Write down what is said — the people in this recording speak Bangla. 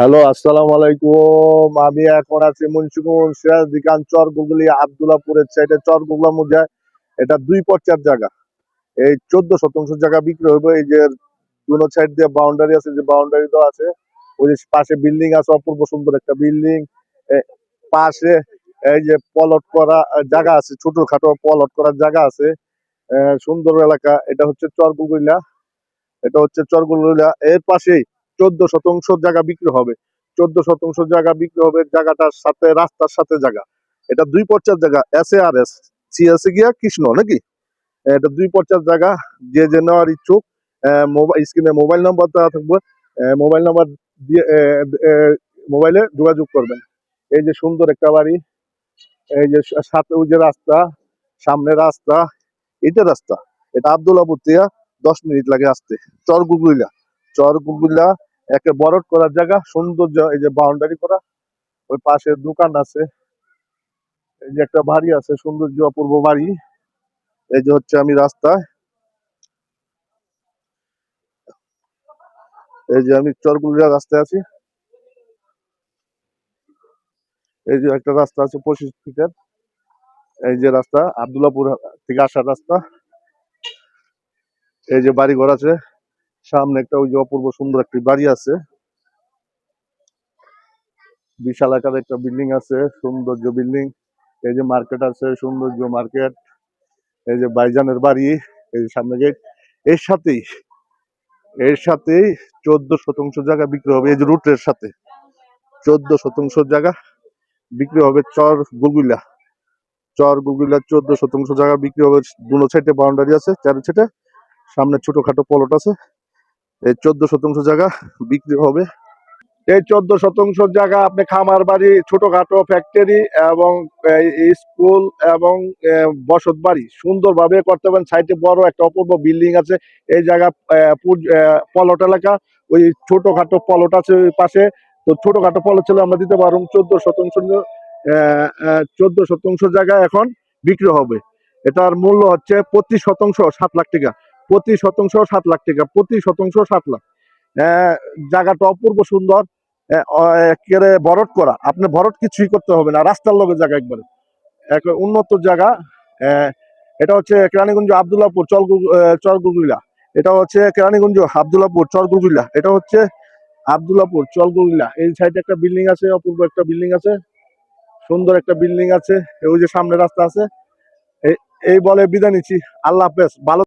হ্যালো, আসসালামু আলাইকুম। আমি এখন আছি মুন্সিগঞ্জ সিরাজদিকান চর গুগলি আবদুল্লাপুরের সাইডে চর গুগলা মধ্যে এটা দুই পর্চার জায়গা। এই চোদ্দ শতাংশ জায়গা বিক্রি হবে এই যে দুনো সাইড দিয়ে বাউন্ডারি আছে, যে বাউন্ডারি দেওয়া আছে, ওই যে পাশে বিল্ডিং আছে, অপূর্ব সুন্দর একটা বিল্ডিং পাশে এই যে পলট করা জায়গা আছে, ছোটখাটো পলট করার জায়গা আছে। সুন্দর এলাকা। এটা হচ্ছে চর গুগলা এটা হচ্ছে চর গুগলা এর পাশেই চোদ্দ শতাংশ জায়গা বিক্রি হবে। চোদ্দ শতাংশ জায়গা বিক্রি হবে জায়গাটার সাথে, রাস্তার সাথে জায়গা। এটা দুই পর্চার জায়গা, এস এ আর এস সিএসে গিয়া কৃষ্ণ নাকি? এটা দুই পর্চার জায়গা, যে যে নেওয়ার ইচ্ছুক মোবাইল স্ক্রিনে মোবাইল নাম্বার দেওয়া থাকবে মোবাইল নাম্বার দিয়ে মোবাইলে যোগাযোগ করবেন। এই যে সুন্দর একটা বাড়ি, এই যে সাথে ওই যে রাস্তা, সামনে রাস্তা, এটা রাস্তা। এটা আবদুল্লাপুর থেকে দশ মিনিট লাগে আসতে। চর গুগুইলা চর গুগুইলা একে বরট করার জায়গা, সৌন্দর্য, এই যে বাউন্ডারি করা। ওই পাশে দোকান আছে। এই যে একটা বাড়ি আছে, সৌন্দর্য অপূর্ব বাড়ি। এই যে হচ্ছে আমি রাস্তায় এই যে আমি চরগুলিয়া রাস্তায় আছি। এই যে একটা রাস্তা আছে পঁচিশ ফিটের। এই যে রাস্তা, আবদুল্লাপুর থেকে আসার রাস্তা। এই যে বাড়ি ঘর আছে। সামনে একটা ওই যে অপূর্ব সুন্দর একটি বাড়ি আছে। বিশাল আকার একটা বিল্ডিং আছে, সৌন্দর্য বিল্ডিং। এই যে মার্কেট আছে, সৌন্দর্য মার্কেট। এই যে বাইজানের বাড়ি, এই যে সামনে গেটের সাথেই এর সাথেই চোদ্দ শতাংশ জায়গা বিক্রি হবে এই যে রুটের সাথে। চোদ্দ শতাংশ জায়গা বিক্রি হবে চর গুগুলা চর গুগুলা চোদ্দ শতাংশ জায়গা বিক্রি হবে দুনো সাইডে বাউন্ডারি আছে, চারি সাইডে সামনে ছোটখাটো পলট আছে। এই চোদ্দ শতাংশ জায়গা বিক্রি হবে। এই চোদ্দ শতাংশ জায়গা আপনি খামার বাড়ি ছোটখাটো ফ্যাক্টরি এবং স্কুল এবং বসত বাড়ি সুন্দরভাবে করতে পারেন। সাইডে বড় একটা অপূর্ব বিল্ডিং আছে। এই জায়গা পলট এলাকা। ওই ছোটখাটো পলট আছে ওই পাশে। তো ছোটখাটো পলট ছিল আমরা দিতে পারব। চোদ্দ শতাংশ চোদ্দ শতাংশ জায়গা এখন বিক্রি হবে। এটার মূল্য হচ্ছে পঁচিশ শতাংশ, সাত লাখ টাকা। প্রতি শতাংশ সাত লাখ টাকা, প্রতি শতাংশ সাত লাখ। জায়গাটা অপূর্ব সুন্দর। একেবারে ভরট করা। আপনি ভরট কিছুই করতে হবে না, রাস্তার লগে জায়গা একবারে। এক উন্নত জায়গা। এটা হচ্ছে কেরানীগঞ্জ আবদুল্লাপুর চলগু চরগুগুইলা এটা হচ্ছে কেরানীগঞ্জ আবদুল্লাপুর চরগুগুইলা এটা হচ্ছে আবদুল্লাপুর চলগুগুইলা এই সাইডে একটা বিল্ডিং আছে, অপূর্ব একটা বিল্ডিং আছে। সুন্দর একটা বিল্ডিং আছে। ওই যে সামনে রাস্তা আছে। এই বলে বিদায় নিচ্ছি। আল্লাহ হাফেজ। ভালো